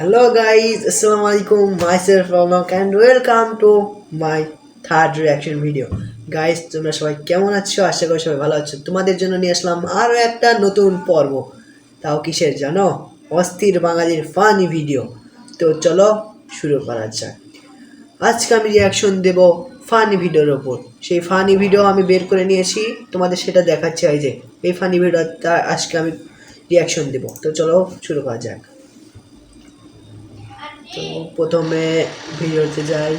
Hello guys, Assalamu alaikum, myself Ronak and welcome to my third reaction video. Guys, তোমরা সবাই কেমন আছো? আশা করি সবাই ভালো আছো। তোমাদের জন্য নিয়ে আসলাম আরও একটা নতুন পর্ব। তাও কিসের জানো? অস্থির বাঙালির ফানি ভিডিও তো চলো শুরু করা যাক। আজকে আমি রিয়াকশন দেব ফানি ভিডিওর ওপর। সেই ফানি ভিডিও আমি বের করে নিয়েছি। তোমাদের সেটা দেখাচ্ছি। এই যে এই ফানি ভিডিওটা আজকে আমি রিয়াকশন দেব। তো চলো শুরু করা যাক। তো প্রথমে ভিডিওতে যাই।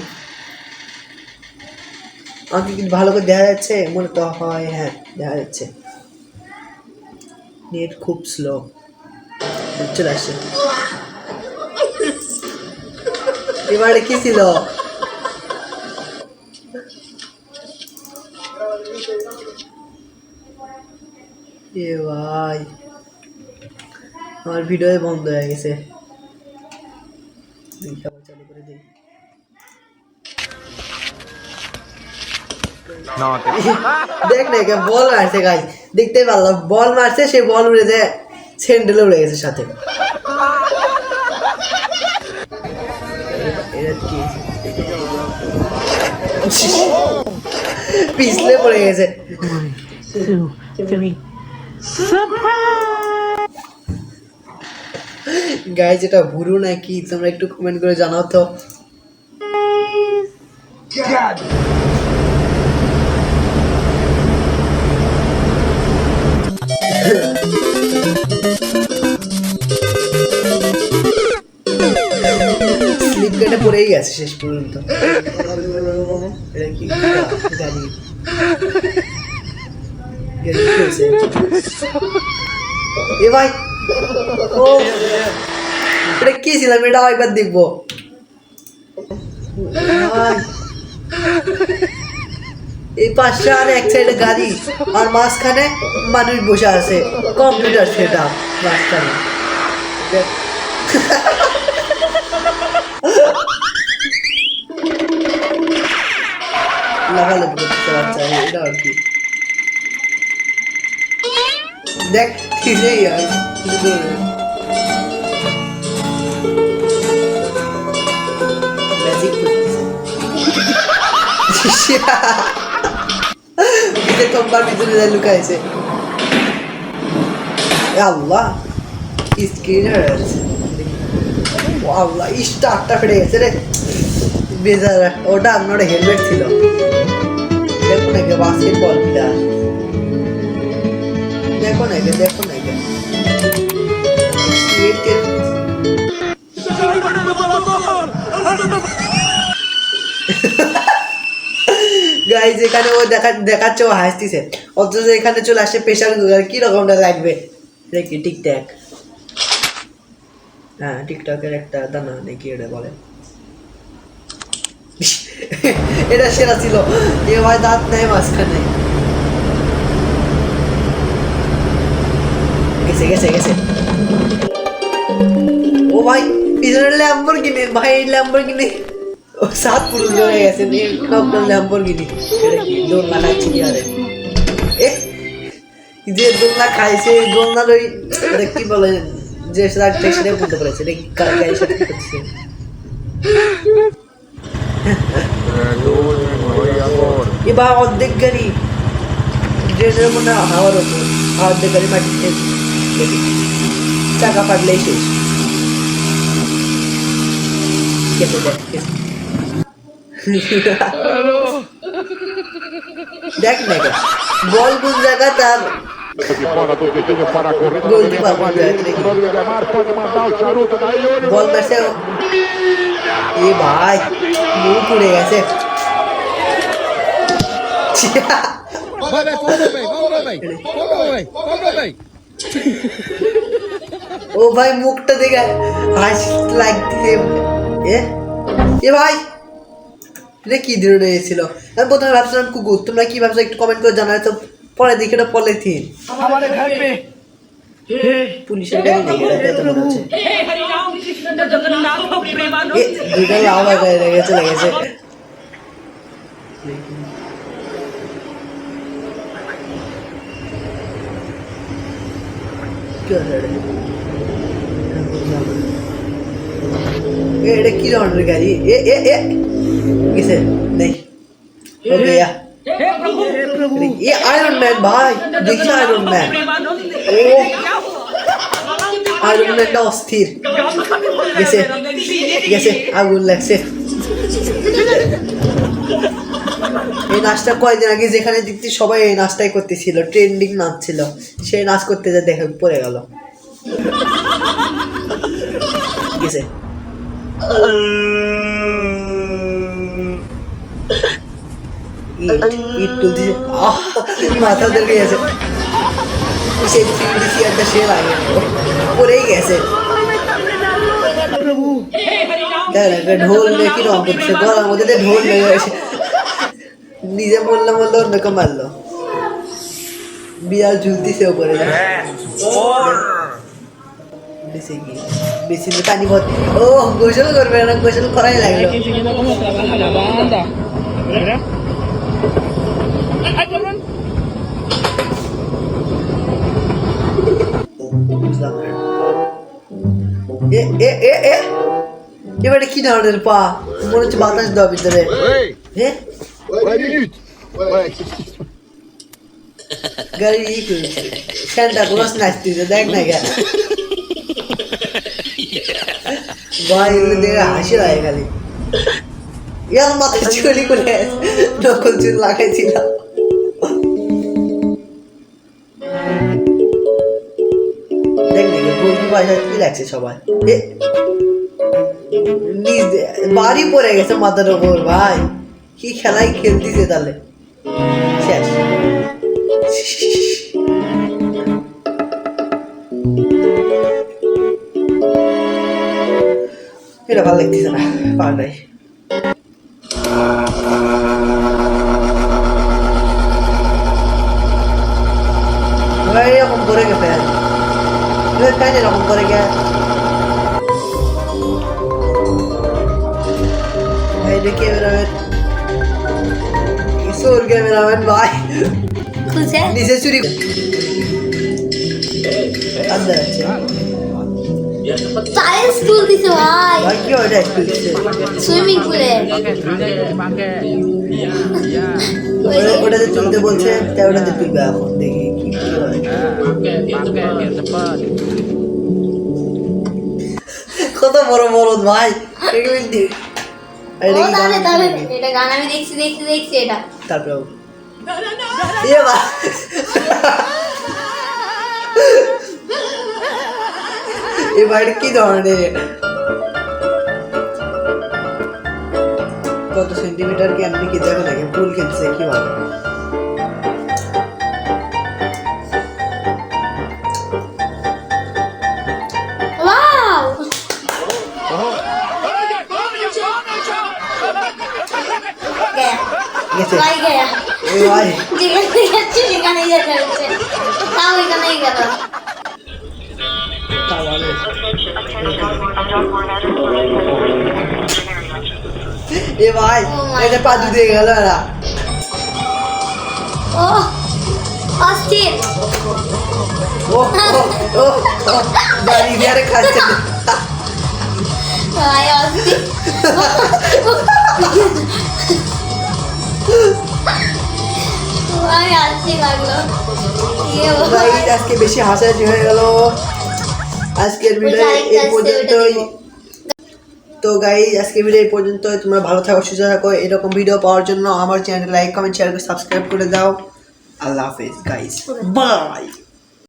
আমাকে কি ভালো করে দেখা যাচ্ছে, মনে তো হয় হ্যাঁ দেখা যাচ্ছে। নেট খুব স্লো চলে আসছে। এবারে কি ছিল? এ ভাই, আমার ভিডিও বন্ধ হয়ে গেছে। দেখি আবার চালু করে te... দেখ না একে বল মারছে গাছ দেখতে পারলাম বল মারছে সে বল উড়ে যায় স্যান্ডেল উড়ে গেছে সাথে। পিছলে পড়ে গেছে। Two, three. গায়ে যেটা ভুরু নাকি? তোমরা একটু কমেন্ট করে জানাও তো। স্লিপ কেটে পড়েই গেছে শেষ পর্যন্ত। এটা কি? গাড়ি? এ ভাই ও এটা কি ছিল আমি এটাও একবার দেখব ভাই, এই পাশে আর এক সাইডে গাড়ি আর মাঝখানে মানুষ বসে আছে কম্পিউটার সেটা মাঝখানে দেখ। লাফালাফি করতেছে বাচ্চা এটা আর কি দেখ ঠিকই ভিতরে তোমার ভিতরে যা লুকাইছে। আল্লাহ, স্ক্রিন আল্লাহ স্টারটা ফেটে গেছে রে। বেজার, ওটা আপনার হেলমেট ছিল। দেখো না কে বাস্কেটবল প্লেয়ার দেখো না কে, দেখো না কে? গাইজ এখানে ও দেখা, দেখাচ্ছে, ও হাসতিছে। অথচ এখানে চলে আসে প্রেশার কুকার কি রকমটা লাগবে? দেখি, টিকটক। হ্যাঁ টিকটকের একটা দানা নাকি এটা বলে। এটা সেরা ছিল। এ ভাই দাঁত নেই, মাঝখানে। গেছে গেছে গেছে। ও ভাই, পিছনের ল্যাম্বর কিনে ভাই ল্যাম্বর কিনে সাত পুরুষ হয়ে গেছে নকল ল্যাম্বর কিনে দোলনা খাচ্ছে কি আরে? যে দোলনা খাইছে এই দোলনার ওই কি বলে, যে রাখতে সেটাই বলতে পারছে কি কার গাড়ির সাথে করছে। এবার অর্ধেক গাড়ি। ড্রেনের মনে হাওয়ার ওপর, অর্ধেক গাড়ি মাটিতে চাকা ফাটলেই শেষ। কেটে দেখ। দেখ না বল কোন জায়গা তার ও ভাই মুখটা দেখে হাসি লাগছে। এ ভাই এটা কী ধরনের এসেছিল আমি প্রথমে ভাবছিলাম কুকুর তোমরা কি ভাবছ একটু কমেন্ট করে জানায় তো পরে দেখি এটা পলিথিন। আমার ঘর পুলিশের গাড়ি এটা কি ধরনের গাড়ি? এ এ এ কিসে নেই हो गया हे प्रभु ये आयरन मैन भाई देखिए आयरन मैन प्रेमानंद ओ क्या हुआ আয়রন ম্যানটা অস্থির গেছে গেছে আগুন লাগছে এই নাচটা কয়দিন আগে যেখানে দেখছি সবাই এই নাচটাই করতেছিল ট্রেন্ডিং নাচ ছিল সেই নাচ করতে যা দেখে পড়ে গেল গেছে ইট ইট তুলতেছে মাথা ধরে গেছে থ্রি চেয়ারটা সে লাগে পড়েই গেছে দেখ একটা ঢোল কি রং করছে গলার মধ্যে ঢোল লেগে গেছে নিজে বললাম বলল অন্যকে মারলো বিড়াল ঝুলতিছে ওপরে বেশি কি বেশি না পানি ভর্তি। ও গোসল করবে না গোসল করাই লাগল। এবারে কি ধরনের পা? মনে হচ্ছে বাতাস দেওয়া ভিতরে. গাড়ি ই করেছে নাচতেছে দেখ না গা ভাই দেখে হাসি লাগে খালি। ইয়ার মাথায় চুরি করে নকল চুল লাগাইছিল দেখ কি লাগছে সবাই? বাড়ি পড়ে গেছে মাথার ওপর ভাই। কি খেলাই খেলতিছে তাহলে? শেষ এটা ভালো লাগতেছে না পাল্টাই ভাই এরকম করে গে ফ্যান ফ্যান এরকম করে গে ভাই এটা ক্যামেরাম্যান কিশোর ক্যামেরাম্যান ভাই খুলছে নিচে চুরি আন্দর তুল দিছে ভাই। ভাই কি ওটা একটু দিচ্ছে সুইমিং পুলে ওটাতে তুলতে বলছে তাই ওটাতে তুলবে এখন দেখি কি কি কত বড় বড় ভাই। এগুলো? এটা গান আমি দেখছি দেখছি দেখছি এটা। তারপরে ও- এ ভাই এ ভাইটা কি ধরনের কত সেন্টিমিটার কি আপনি কি দেখো নাকি ফুল খেলছে কি ভালো ওয়াও গয়া গেছে ভাই গয়া এ ভাই যেখানে যাচ্ছে সেখানেই যেতে হচ্ছে তাও এখানেই গেল এ ভাই Oh my এটা পা দুধে গেল এরা ও অস্থির ও ও ও ও, গাড়ি দিয়ে আরে খাচ্ছে ভাই অস্থির ভাই অস্থির লাগল ইয়ে বাবা। ভাই আজকে বেশি হাসাহাসি হয়ে গেল আজকের ভিডিও এই পর্যন্তই। তো গাই আজকের ভিডিও এই পর্যন্ত তোমরা ভালো থাকো সুস্থ থাকো। এরকম ভিডিও পাওয়ার জন্য আমার চ্যানেল লাইক কমেন্ট শেয়ার করে সাবস্ক্রাইব করে দাও। আল্লাহ হাফেজ গাইস বাই